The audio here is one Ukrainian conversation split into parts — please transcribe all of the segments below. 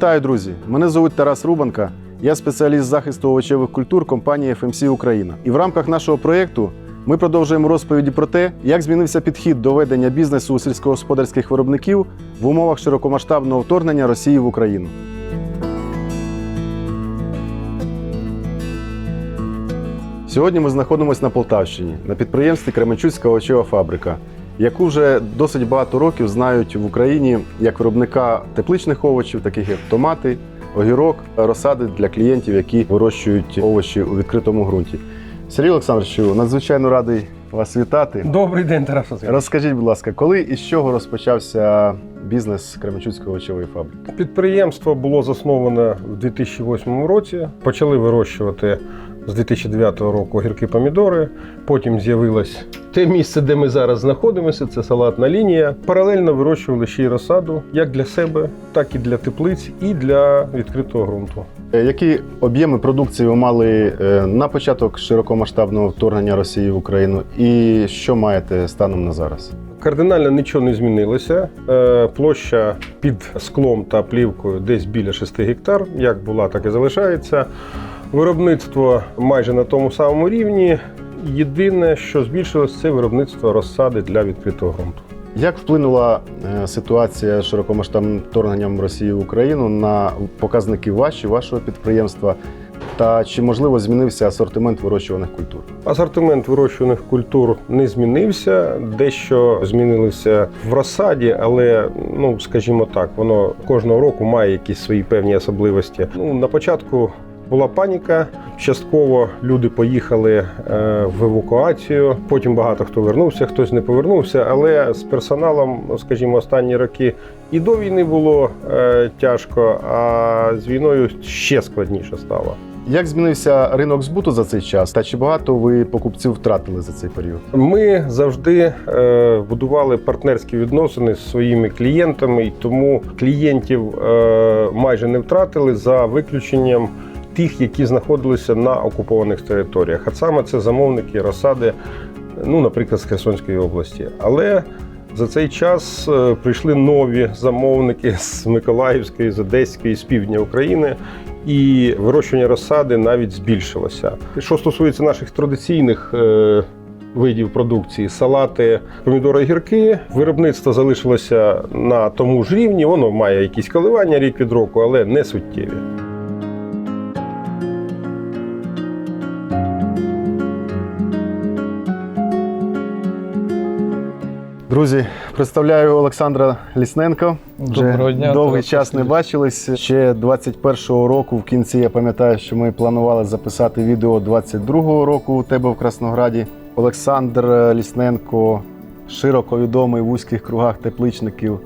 Вітаю, друзі! Мене звуть Тарас Рубанка. Я спеціаліст захисту овочевих культур компанії FMC Україна. І в рамках нашого проєкту ми продовжуємо розповіді про те, як змінився підхід до ведення бізнесу у сільськогосподарських виробників в умовах широкомасштабного вторгнення Росії в Україну. Сьогодні ми знаходимося на Полтавщині на підприємстві Кременчуцька овочева фабрика, яку вже досить багато років знають в Україні як виробника тепличних овочів, таких як томати, огірок, розсади для клієнтів, які вирощують овочі у відкритому ґрунті. Сергій Олександровичу, надзвичайно радий вас вітати. Добрий день, Тарас Васильович. Розкажіть, будь ласка, коли і з чого розпочався бізнес Кременчуцької овочевої фабрики? Підприємство було засноване в 2008 році. Почали вирощувати з 2009 року огірки помідори. Потім з'явилось те місце, де ми зараз знаходимося. Це салатна лінія. Паралельно вирощували ще й розсаду як для себе, так і для теплиць, і для відкритого ґрунту. Е, Які об'єми продукції ви мали е, на початок широкомасштабного вторгнення Росії в Україну, і що маєте станом на зараз? Кардинально нічого не змінилося. Е, Площа під склом та плівкою десь біля 6 гектар. Як була, так і залишається. Виробництво майже на тому самому рівні. Єдине, що збільшилось, це виробництво розсади для відкритого ґрунту. Як вплинула е, ситуація з широкомасштабним вторгненням Росії в Україну на показники ваші, вашого підприємства? Та чи можливо змінився асортимент вирощуваних культур? Асортимент вирощуваних культур не змінився. Дещо змінилося в розсаді, але ну скажімо так, воно кожного року має якісь свої певні особливості. Ну на початку була паніка. Частково люди поїхали е, в евакуацію. Потім багато хто вернувся, хтось не повернувся. Але з персоналом, скажімо, останні роки і до війни було е, тяжко, а з війною ще складніше стало. Як змінився ринок збуту за цей час? Та чи багато ви покупців втратили за цей період? Ми завжди е, будували партнерські відносини з своїми клієнтами, і тому клієнтів е, майже не втратили за виключенням тих, які знаходилися на окупованих територіях. А саме це замовники розсади, ну, наприклад, з Херсонської області. Але за цей час е, прийшли нові замовники з Миколаївської, з Одеської, з півдня України. І вирощування розсади навіть збільшилося. Що стосується наших традиційних е, видів продукції, салати, помідори, гірки, виробництво залишилося на тому ж рівні. Воно має якісь коливання рік від року, але не суттєві. Друзі, представляю Олександра Лісненко. Вже Доброго дня, довгий час не бачились. Ще 21-го року в кінці я пам'ятаю, що ми планували записати відео 22-го року у тебе в Краснограді. Олександр Лісненко широко відомий в вузьких кругах тепличників,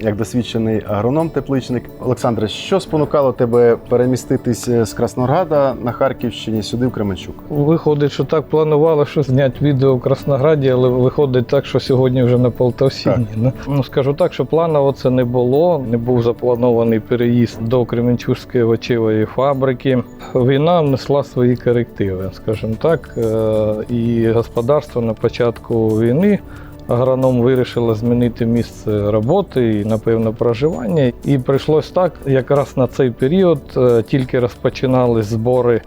як досвідчений агроном-тепличник. Олександре, що спонукало тебе переміститись з Краснограда на Харківщині сюди в Кременчук? Виходить, що так планували, що зняти відео в Краснограді, але виходить так, що сьогодні вже на Полтавщині. Ну, Ну скажу так, що планово це не було. Не був запланований переїзд до Кременчуцької овочевої фабрики. Війна внесла свої корективи, скажімо так. Е, І господарство на початку війни. Агроном вирішила змінити місце роботи і, напевно, проживання. І прийшлось так, якраз на цей період е, тільки розпочинались збори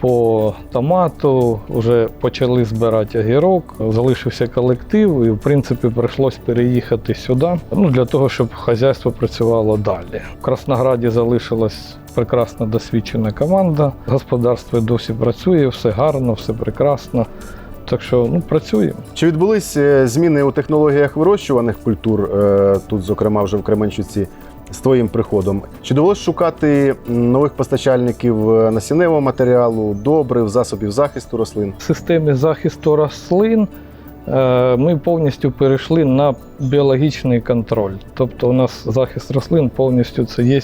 по томату, вже почали збирати огірок, залишився колектив, і в принципі прийшлось переїхати сюди ну, для того, щоб хазяйство працювало далі. В Краснограді залишилась прекрасна досвідчена команда. Господарство досі працює, все гарно, все прекрасно. Так що ну, працюємо. Чи відбулись е, зміни у технологіях вирощуваних культур, е, тут, зокрема, вже в Кременчуці, з твоїм приходом? Чи довелось шукати нових постачальників е, насінневого матеріалу, добрив, засобів захисту рослин? В системі захисту рослин ми повністю перейшли на біологічний контроль. Тобто у нас захист рослин повністю це є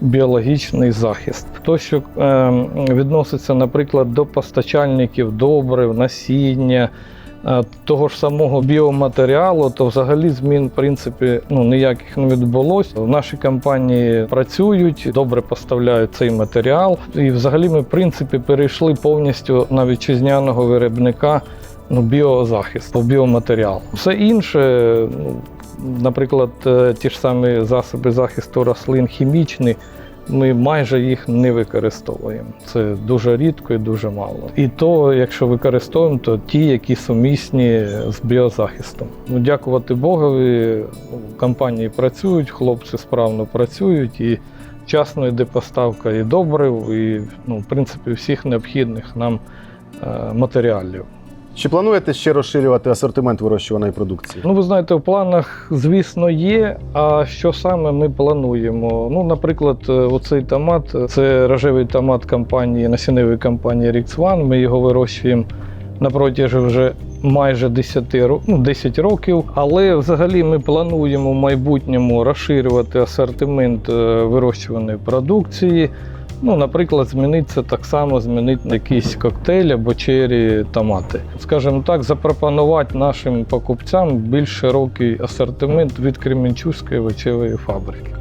біологічний захист. То, що е, відноситься, наприклад, до постачальників добрив, насіння. е, Того ж самого біоматеріалу, то взагалі змін в принципі ну ніяких не відбулось. В нашій компанії працюють, добре поставляють цей матеріал. І взагалі ми в принципі перейшли повністю на вітчизняного виробника ну, біозахист, біоматеріал. Все інше, ну, наприклад, е, ті ж самі засоби захисту рослин хімічні, ми майже їх не використовуємо. Це дуже рідко і дуже мало. І то, якщо використовуємо, то ті, які сумісні з біозахистом. Ну, дякувати Богові, компанії працюють, хлопці справно працюють і вчасно йде поставка і добрив, і ну, в принципі всіх необхідних нам е, матеріалів. Чи плануєте ще розширювати асортимент вирощуваної продукції? Ну, ви знаєте, в планах, звісно, є. А що саме ми плануємо? Ну, наприклад, е, оцей томат це рожевий томат компанії, насінневої компанії One. Ми його вирощуємо на протязі вже майже 10, ро- ну, 10 років. Але взагалі ми плануємо в майбутньому розширювати асортимент е, вирощуваної продукції. Ну, наприклад, змінити це так само, змінити на якийсь коктейль або чері томати. Скажімо так, запропонувати нашим покупцям більш широкий асортимент від Кременчуцької овочевої фабрики.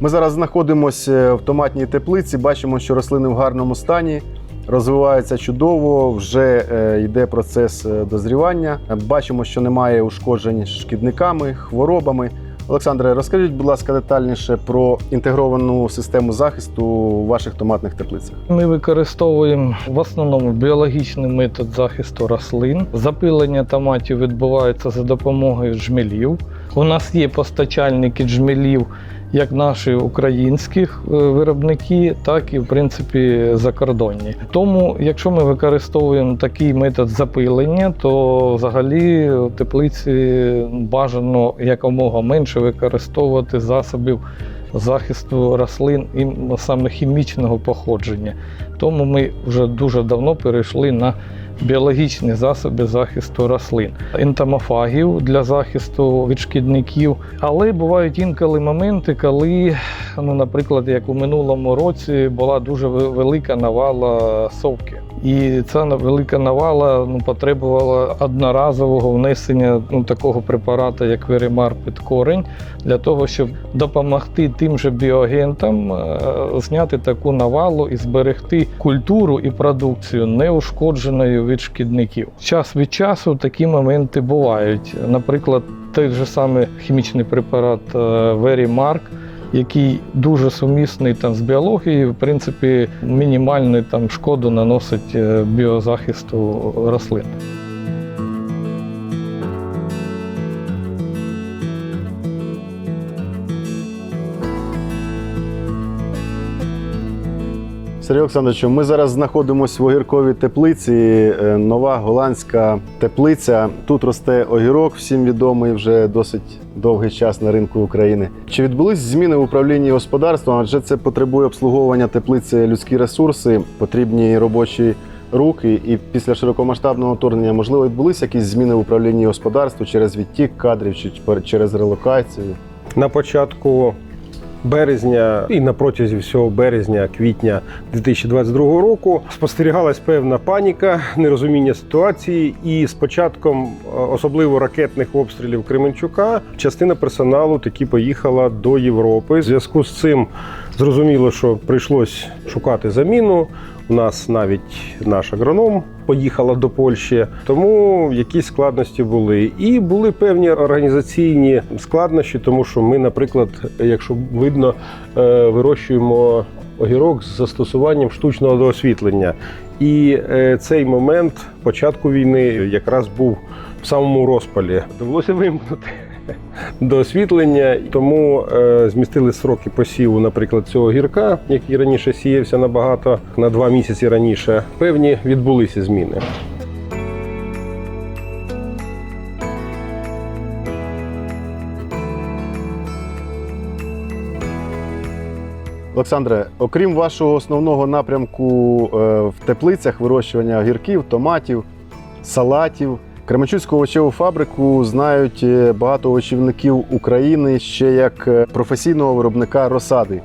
Ми зараз знаходимося в томатній теплиці. Бачимо, що рослини в гарному стані. Розвиваються чудово, вже е, йде процес е, дозрівання. Бачимо, що немає ушкоджень шкідниками, хворобами. Олександре, розкажіть, будь ласка, детальніше про інтегровану систему захисту у ваших томатних теплицях. Ми використовуємо в основному біологічний метод захисту рослин. Запилення томатів відбувається за допомогою джмелів. У нас є постачальники джмелів, як наші українські е, виробники, так і в принципі закордонні. Тому, якщо ми використовуємо такий метод запилення, то взагалі в теплиці бажано якомога менше використовувати засобів захисту рослин і саме хімічного походження. Тому ми вже дуже давно перейшли на біологічні засоби захисту рослин, ентомофагів для захисту від шкідників. Але бувають інколи моменти, коли, ну, наприклад, як у минулому році була дуже велика навала совки. І ця велика навала ну, потребувала одноразового внесення ну, такого препарату, як Веремар під корень, для того, щоб допомогти тим же біоагентам е, зняти таку навалу і зберегти культуру і продукцію неушкодженою від шкідників. Час від часу такі моменти бувають. Наприклад, той же самий хімічний препарат е, Verimark, який дуже сумісний там з біологією, в принципі, мінімальну там шкоду наносить е, біозахисту рослин. Сергій Олександровичу, ми зараз знаходимося в огірковій теплиці. е, Нова голландська теплиця. Тут росте огірок, всім відомий вже досить довгий час на ринку України. Чи відбулись зміни в управлінні господарством? Адже це потребує обслуговування теплиці людські ресурси, потрібні робочі руки. І після широкомасштабного вторгнення, можливо, відбулись якісь зміни в управлінні господарством через відтік кадрів чи через релокацію. На початку березня і на протязі всього березня, квітня 2022 року спостерігалась певна паніка, нерозуміння ситуації. І з початком е, особливо ракетних обстрілів Кременчука частина персоналу таки поїхала до Європи. В зв'язку з цим зрозуміло, що прийшлось шукати заміну. У нас навіть наш агроном поїхала до Польщі, тому якісь складності були. І були певні організаційні складнощі, тому що ми, наприклад, якщо видно, е, вирощуємо огірок з застосуванням штучного освітлення. І е, цей момент початку війни якраз був в самому розпалі. Довелося вимкнути до освітлення, тому е, змістили сроки посіву, наприклад, цього гірка, який раніше сіявся набагато на два місяці раніше. Певні відбулися зміни. Олександре, окрім вашого основного напрямку е, в теплицях вирощування огірків, томатів, салатів, Кременчуцьку овочеву фабрику знають е, багато овочівників України ще як е, професійного виробника розсади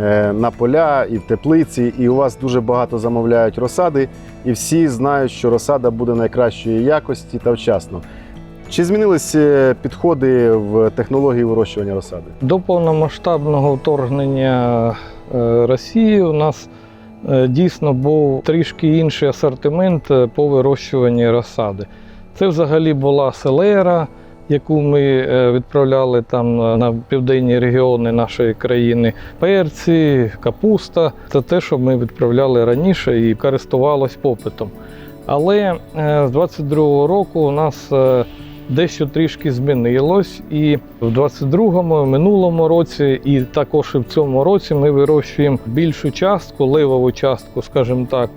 е, на поля і в теплиці. І у вас дуже багато замовляють розсади, і всі знають, що розсада буде найкращої якості та вчасно. Чи змінились е, підходи в технології вирощування розсади? До повномасштабного вторгнення Росії у нас дійсно був трішки інший асортимент по вирощуванні розсади. Це взагалі була селера, яку ми е, відправляли там е, на південні регіони нашої країни. Перці, капуста це те, що ми відправляли раніше і користувалось попитом. Але е, з 22-го року у нас дещо трішки змінилось, і в 22-му, минулому році, і також і в цьому році ми вирощуємо більшу частку, ливову частку, скажімо так,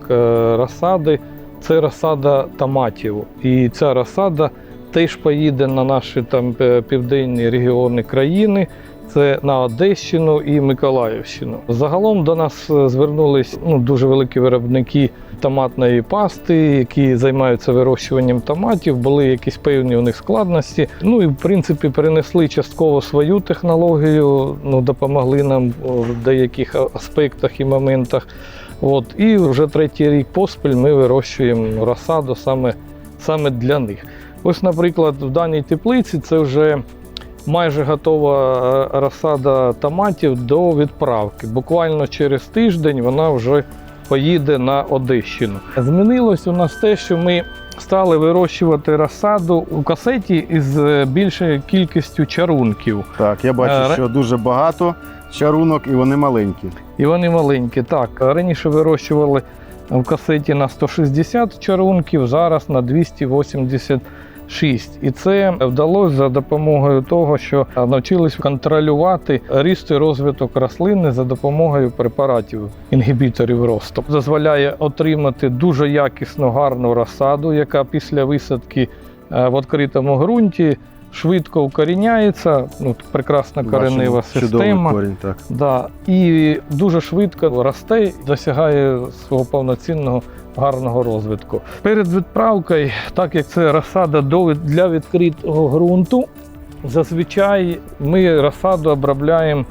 розсади. Це розсада томатів. І ця розсада теж поїде на наші там е, південні регіони країни. Це на Одещину і Миколаївщину. Загалом до нас е, звернулись ну, дуже великі виробники томатної пасти, які займаються вирощуванням томатів. Були якісь певні у них складності. Ну і в принципі перенесли частково свою технологію, ну допомогли нам в деяких аспектах і моментах. От і вже третій рік поспіль ми вирощуємо розсаду саме, саме для них. Ось, наприклад, в даній теплиці це вже майже готова е, розсада томатів до відправки. Буквально через тиждень вона вже поїде на Одещину. Змінилось у нас те, що ми стали вирощувати розсаду у касеті із е, більшою кількістю чарунків. Так, я бачу, Е, що дуже багато чарунок і вони маленькі. І вони маленькі. Так, раніше вирощували в касеті на 160 чарунків, зараз на 286. І це вдалося за допомогою того, що навчились контролювати ріст і розвиток рослини за допомогою препаратів інгібіторів росту. Дозволяє отримати дуже якісну гарну розсаду, яка після висадки е, в відкритому ґрунті швидко укоріняється. Ну, прекрасна коренева система. корінь, так. Да, і дуже швидко росте, досягає свого повноцінного гарного розвитку. Перед відправкою, так як це розсада для відкритого ґрунту, зазвичай ми розсаду обробляємо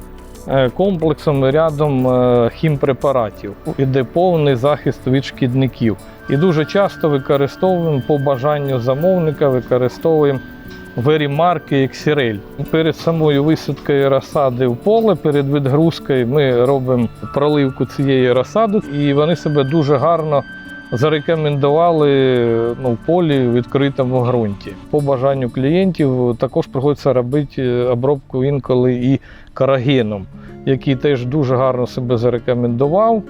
е, комплексом і рядом е, хімпрепаратів. Іде повний захист від шкідників. І дуже часто використовуємо по бажанню замовника, використовуємо Верімарки Ексірель. Перед самою висадкою розсади в поле, перед відгрузкою ми робимо проливку цієї розсади, і вони себе дуже гарно зарекомендували ну, в полі в відкритому ґрунті. По бажанню клієнтів також приходиться робити е, обробку інколи і карагеном, який теж дуже гарно себе зарекомендував.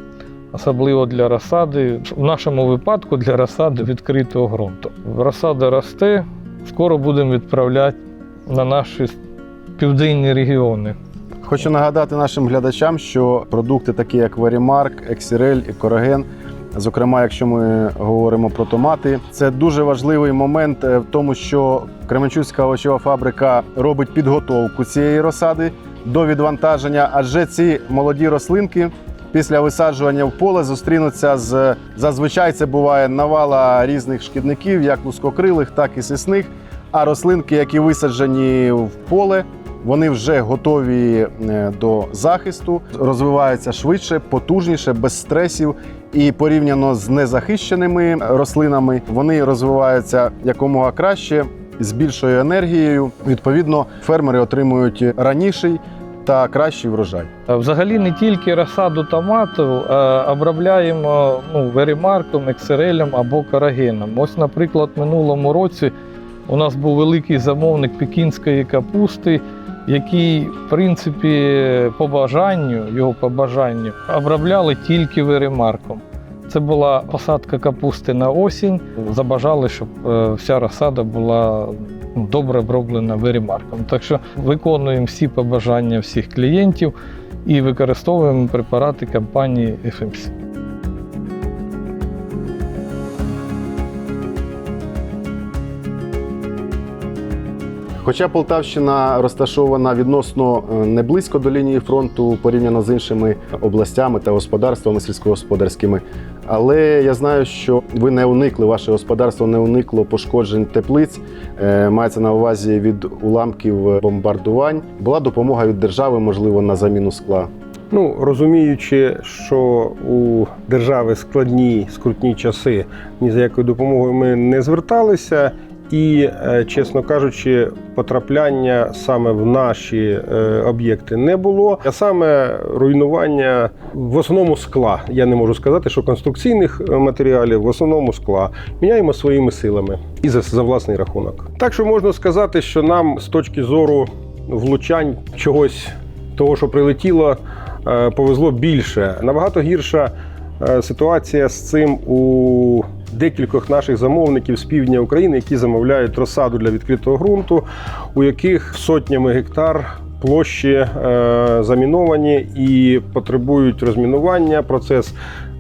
Особливо для розсади, в нашому випадку для розсади відкритого ґрунту. Розсада росте, скоро будемо відправляти на наші південні регіони. Хочу нагадати нашим глядачам, що продукти, такі як Verimark, Ексірель і Кораген, зокрема, якщо ми говоримо про томати, це дуже важливий момент е, в тому, що Кременчуцька овочева фабрика робить підготовку цієї розсади до відвантаження, адже ці молоді рослинки. Після висаджування в поле зустрінуться з зазвичай це буває навала різних шкідників, як лускокрилих, так і сисних. А рослинки, які висаджені в поле, вони вже готові е, до захисту, розвиваються швидше, потужніше, без стресів. І порівняно з незахищеними рослинами, вони розвиваються якомога краще з більшою енергією. Відповідно, фермери отримують раніший та кращий врожай. Взагалі не тільки розсаду томату а обробляємо ну, верімарком, ексерелем або карагеном. Ось, наприклад, минулому році у нас був великий замовник пекінської капусти, який, в принципі, по бажанню, його по бажанню, обробляли тільки верімарком. Це була посадка капусти на осінь. Забажали, щоб е, вся розсада була добре оброблена верімарком. Так що виконуємо всі побажання всіх клієнтів і використовуємо препарати компанії FMC. Хоча Полтавщина розташована відносно е, не близько до лінії фронту порівняно з іншими областями та господарствами сільськогосподарськими, але я знаю, що ви не уникли, ваше господарство не уникло пошкоджень теплиць. Е, Мається на увазі від уламків бомбардувань. Була допомога від держави, можливо, на заміну скла. Ну, розуміючи, що у держави складні, скрутні часи, ні за якою допомогою ми не зверталися. І, е, чесно кажучи, потрапляння саме в наші е, об'єкти не було. А саме руйнування в основному скла. Я не можу сказати, що конструкційних е, матеріалів в основному скла міняємо своїми силами і за, за власний рахунок. Так що можна сказати, що нам з точки зору влучань чогось того, що прилетіло, повезло більше. Набагато гірша ситуація з цим у декількох наших замовників з півдня України, які замовляють розсаду для відкритого ґрунту, у яких сотнями гектар. Площі е, заміновані і потребують розмінування. Процес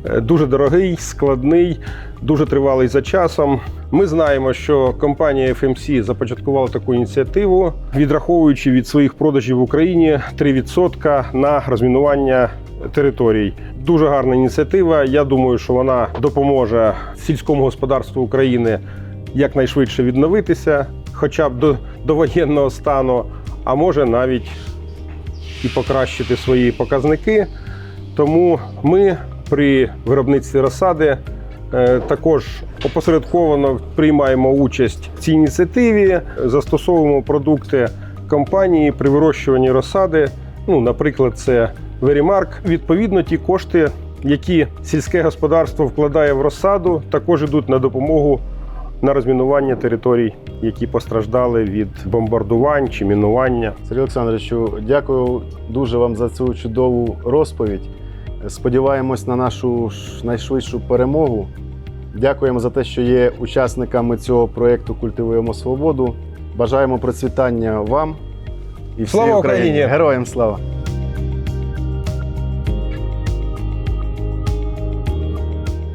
е, дуже дорогий, складний, дуже тривалий за часом. Ми знаємо, що компанія FMC започаткувала таку ініціативу, відраховуючи від своїх продажів в Україні 3% на розмінування територій. Дуже гарна ініціатива. Я думаю, що вона допоможе сільському господарству України якнайшвидше відновитися, хоча б до, до воєнного стану, а може навіть і покращити свої показники. Тому ми при виробництві розсади е, також опосередковано приймаємо участь в цій ініціативі, застосовуємо продукти компанії при вирощуванні розсади. Ну, наприклад, це Verimark. Відповідно, ті кошти, які сільське господарство вкладає в розсаду, також йдуть на допомогу на розмінування територій, які постраждали від бомбардувань чи мінування. Сергій Олександровичу, дякую дуже вам за цю чудову розповідь. Сподіваємось на нашу найшвидшу перемогу. Дякуємо за те, що є учасниками цього проєкту Культивуємо свободу. Бажаємо процвітання вам і всій Україні. Україні! Героям слава!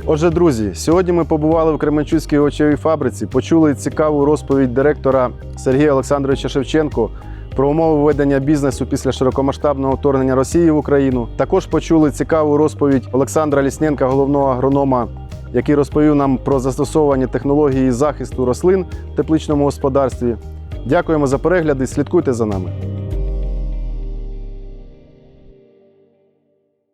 Отже, друзі, сьогодні ми побували в Кременчуцькій овочевій фабриці, почули цікаву розповідь директора Сергія Олександровича Шевченко про умови ведення бізнесу після широкомасштабного вторгнення Росії в Україну. Також почули цікаву розповідь Олександра Лісненка, головного агронома, який розповів нам про застосовані технології захисту рослин в тепличному господарстві. Дякуємо за перегляди. Слідкуйте за нами.